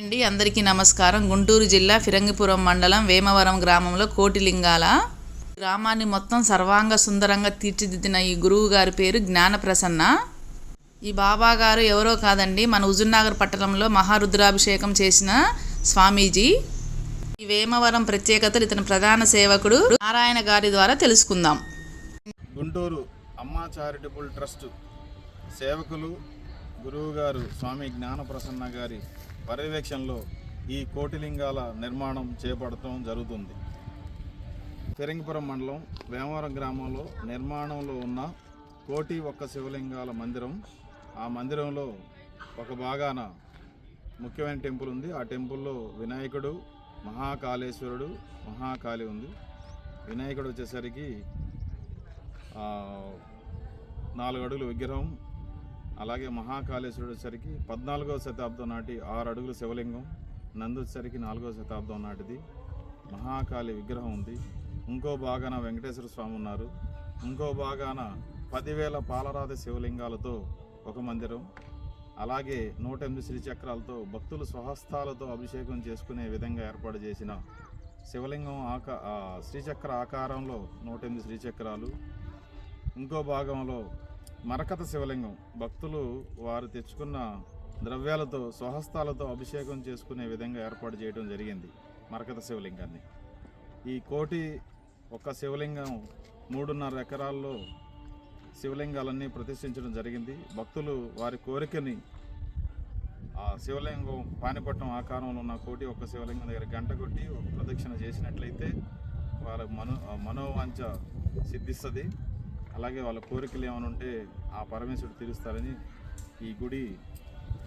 అండి అందరికీ నమస్కారం. గుంటూరు జిల్లా ఫిరంగిపురం మండలం వేమవరం గ్రామంలో కోటిలింగాల గ్రామాన్ని మొత్తం సర్వాంగ సుందరంగా తీర్చిదిద్దిన ఈ గురువు గారి పేరు జ్ఞానప్రసన్న ఈ బాబా గారు ఎవరో కాదండి మన హుజుర్నగర్ పట్టణంలో మహారుద్రాభిషేకం చేసిన స్వామీజీ. ఈ వేమవరం ప్రత్యేకతలు ఇతని ప్రధాన సేవకుడు నారాయణ గారి ద్వారా తెలుసుకుందాం. గుంటూరు అమ్మా చారిటబుల్ ట్రస్ట్ సేవకులు గురువుగారు స్వామి జ్ఞానప్రసన్న గారి పర్యవేక్షణలో ఈ కోటిలింగాల నిర్మాణం చేపడటం జరుగుతుంది. ఫిరంగిపురం మండలం వేమవరం గ్రామంలో నిర్మాణంలో ఉన్న కోటి ఒక్క శివలింగాల మందిరం. ఆ మందిరంలో ఒక భాగాన ముఖ్యమైన టెంపుల్ ఉంది. ఆ టెంపుల్లో వినాయకుడు మహాకాళేశ్వరుడు మహాకాళి ఉంది. వినాయకుడు వచ్చేసరికి నాలుగు అడుగుల విగ్రహం అలాగే మహాకాళేశ్వరుడు సరికి పద్నాలుగవ శతాబ్దం నాటి ఆరు అడుగుల శివలింగం నంది సరికి నాలుగవ శతాబ్దం నాటిది. మహాకాళి విగ్రహం ఉంది. ఇంకో భాగాన వెంకటేశ్వర స్వామి ఉన్నారు. ఇంకో భాగాన పదివేల పాలరాతి శివలింగాలతో ఒక మందిరం. అలాగే నూట ఎనిమిది శ్రీచక్రాలతో భక్తులు స్వహస్తాలతో అభిషేకం చేసుకునే విధంగా ఏర్పాటు చేసిన శివలింగం ఆకా శ్రీచక్ర ఆకారంలో నూట ఎనిమిది శ్రీచక్రాలు. ఇంకో భాగంలో మరకత శివలింగం. భక్తులు వారు తెచ్చుకున్న ద్రవ్యాలతో స్వహస్తాలతో అభిషేకం చేసుకునే విధంగా ఏర్పాటు చేయడం జరిగింది మరకత శివలింగాన్ని. ఈ కోటి ఒక శివలింగం మూడున్నర ఎకరాల్లో శివలింగాలన్నీ ప్రతిష్ఠించడం జరిగింది. భక్తులు వారి కోరికని ఆ శివలింగం పానిపట్నం ఆకారంలో ఉన్న కోటి ఒక శివలింగం దగ్గర గంట కొట్టి ప్రదక్షిణ చేసినట్లయితే వారి మనో మనోవాంఛ సిద్ధిస్తుంది. అలాగే వాళ్ళ కోరికలు ఏమైనా ఉంటే ఆ పరమేశ్వరుడు తీరుస్తారని ఈ గుడి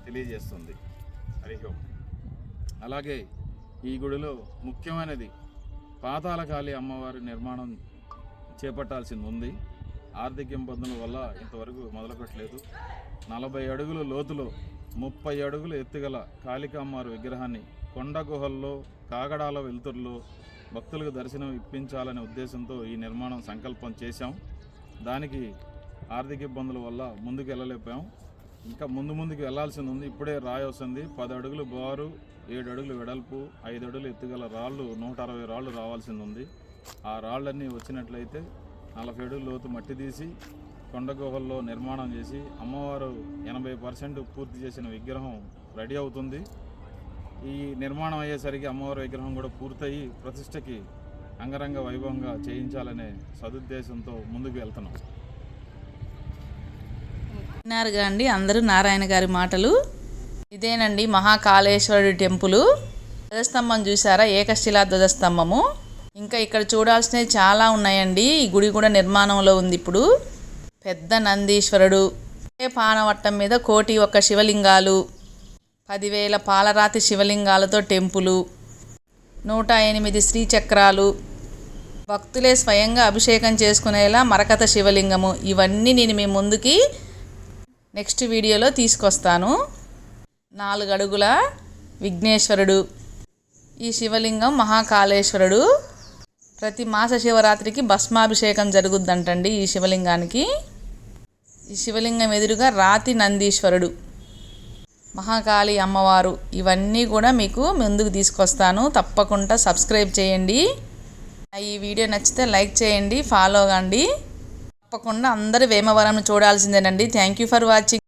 తెలియజేస్తుంది. హరిహోం అలాగే ఈ గుడిలో ముఖ్యమైనది పాతాళకాళి అమ్మవారి నిర్మాణం చేపట్టాల్సింది ఉంది. ఆర్థిక ఇబ్బందుల వల్ల ఇంతవరకు మొదలుపెట్టలేదు. నలభై అడుగుల లోతులో ముప్పై అడుగుల ఎత్తుగల కాళికామ్మవారి విగ్రహాన్ని కొండ గుహల్లో కాగడాల వెలుతురులో భక్తులకు దర్శనం ఇప్పించాలనే ఉద్దేశంతో ఈ నిర్మాణం సంకల్పం చేశాం. దానికి ఆర్థిక ఇబ్బందుల వల్ల ముందుకు వెళ్ళలేకపోయాం. ఇంకా ముందు ముందుకు వెళ్ళాల్సింది ఉంది. ఇప్పుడే రాయి వస్తుంది పది అడుగులు బారు ఏడు అడుగులు వెడల్పు ఐదు అడుగులు ఎత్తుగల రాళ్ళు నూట అరవై రాళ్ళు రావాల్సింది ఉంది. ఆ రాళ్ళన్నీ వచ్చినట్లయితే నలభై అడుగులు లోతు మట్టి తీసి కొండ గుహల్లో నిర్మాణం చేసి అమ్మవారు ఎనభై పర్సెంట్ పూర్తి చేసిన విగ్రహం రెడీ అవుతుంది. ఈ నిర్మాణం అయ్యేసరికి అమ్మవారి విగ్రహం కూడా పూర్తయి ప్రతిష్టకి అంగరంగ వైభవంగా చేయించాలనే సదుద్దేశంతో ముందుకు వెళ్తున్నాం. విన్నారుగా అండి అందరూ నారాయణ గారి మాటలు. ఇదేనండి మహాకాళేశ్వరుడి టెంపుల్. ధ్వజస్తంభం చూసారా ఏకశిలా ధ్వజస్తంభము. ఇంకా ఇక్కడ చూడాల్సినవి చాలా ఉన్నాయండి. ఈ గుడి కూడా నిర్మాణంలో ఉంది ఇప్పుడు. పెద్ద నందీశ్వరుడు. పానవట్టం మీద కోటి ఒక్క శివలింగాలు. పదివేల పాలరాతి శివలింగాలతో టెంపులు. నూట ఎనిమిది శ్రీచక్రాలు. భక్తులే స్వయంగా అభిషేకం చేసుకునేలా మరకత శివలింగము. ఇవన్నీ నేను మీ ముందుకి నెక్స్ట్ వీడియోలో తీసుకొస్తాను. నాలుగు అడుగుల విఘ్నేశ్వరుడు ఈ శివలింగం మహాకాళేశ్వరుడు. ప్రతి మాస శివరాత్రికి భస్మాభిషేకం జరుగుద్దంటండి ఈ శివలింగానికి. ఈ శివలింగం ఎదురుగా రాతి నందీశ్వరుడు. మహాకాళి అమ్మవారు ఇవన్నీ కూడా మీకు ముందుకు తీసుకొస్తాను. తప్పకుండా సబ్స్క్రైబ్ చేయండి. ఈ వీడియో నచ్చితే లైక్ చేయండి ఫాలో కండి తప్పకుండా అందరూ Vemavaram చూడాల్సిందేనండి. Thank you for watching